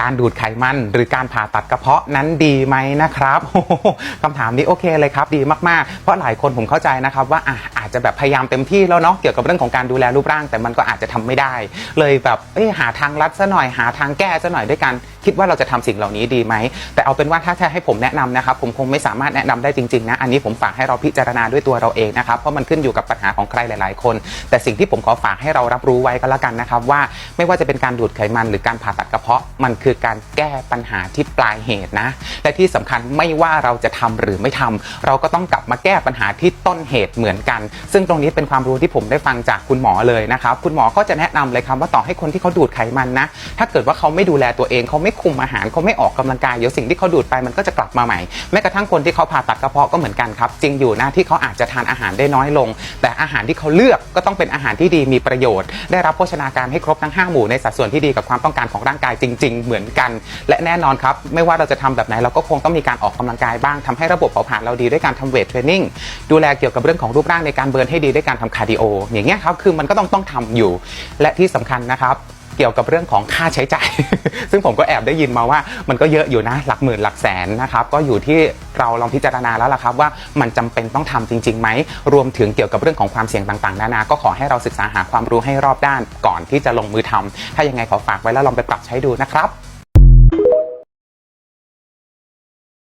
การดูดไขมัน หรือการผ่าตัดกระเพาะนั้นดีไหมนะครับคำถามนี้โอเคเลยครับดีมากๆ เพราะหลายคนผมเข้าใจนะครับว่าอะอาจจะแบบพยายามเต็มที่แล้วเนาะเกี่ยวกับเรื่องของการดูแลรูปร่าง แต่มันก็อาจจะทำไม่ได้ เลยแบบเอ้หาทางลัดซะหน่อยหาทางแก้ซะหน่อยด้วยกันคิดว่าเราจะทำสิ่งเหล่านี้ดีไหม แต่เอาเป็นว่าถ้าแค่ให้ผมแนะนำนะครับ ผมคงไม่สามารถแนะนำได้จริงๆนะ อันนี้ผมฝากให้เราพิจารณาด้วยตัวเราเองนะครับ เพราะมันขึ้นอยู่กับปัญหาของใครหลาย ๆ คน แต่สิ่งที่ผมขอฝากให้เรารับรู้ไว้ก็แล้วกันนะครับว่าไม่ว่าจะเป็นการดูดไขมันหรือการผ่าตัดกระเพาะ มันคือการแก้ปัญหาที่ปลายเหตุนะ และที่สำคัญไม่ว่าเราจะทำหรือไม่ทำเราก็ต้องกลับมาแก้ปัญหาที่ต้นเหตุเหมือนกัน ซึ่งตรงนี้เป็นความรู้ที่ผมได้ฟังจากคุณหมอเลยนะครับคุณหมอก็จะแนะนำเลยครับว่าต่อให้คนที่เขาดูดไขมันนะ ถ้าเกิดว่าเขาไม่ดูแลตัวเองเขาไม่คุมอาหารเขาไม่ออกกำลังกายเดี๋ยวสิ่งที่เขาดูดไปมันก็จะกลับมาใหม่แม้กระทั่งคนที่เขาผ่าตัดกระเพาะก็เหมือนกันครับจริงอยู่นะที่เขาอาจจะทานอาหารได้น้อยลง แต่อาหารที่เขาเลือกก็ต้องเป็นอาหารที่ดีมีประโยชน์ ได้รับโภชนาการให้ครบทั้ง 5 หมู่ในสัดส่วนที่ดีกับความต้องการของร่างกายจริง ๆ เหมือนกัน และแน่นอนครับไม่ว่าเราจะทำแบบไหนเราก็คงต้องมีการออกกำลังกายบ้างทำให้ระบบเผาผลาญเราดีด้วยการทำเวทเทรนนิ่งดูแลเกี่ยวกับเรื่องของรูปร่างในการเบิร์นให้ดีด้วยการทำคาร์ดิโออย่างเงี้ยครับคือมันก็ต้องต้องทำอยู่ และที่สำคัญนะครับ เกี่ยวกับเรื่องของค่าใช้จ่าย ซึ่งผมก็แอบได้ยินมาว่ามันก็เยอะอยู่นะหลักหมื่นหลักแสนนะครับก็อยู่ที่เราลองพิจารณาแล้วล่ะครับว่ามันจำเป็นต้องทำจริงๆไหมรวมถึงเกี่ยวกับเรื่องของความเสี่ยงต่างๆนานาก็ขอให้เราศึกษาหาความรู้ให้รอบด้านก่อนที่จะลงมือทำถ้ายังไงขอฝากไว้แล้วลองไปปรับใช้ดูนะครับ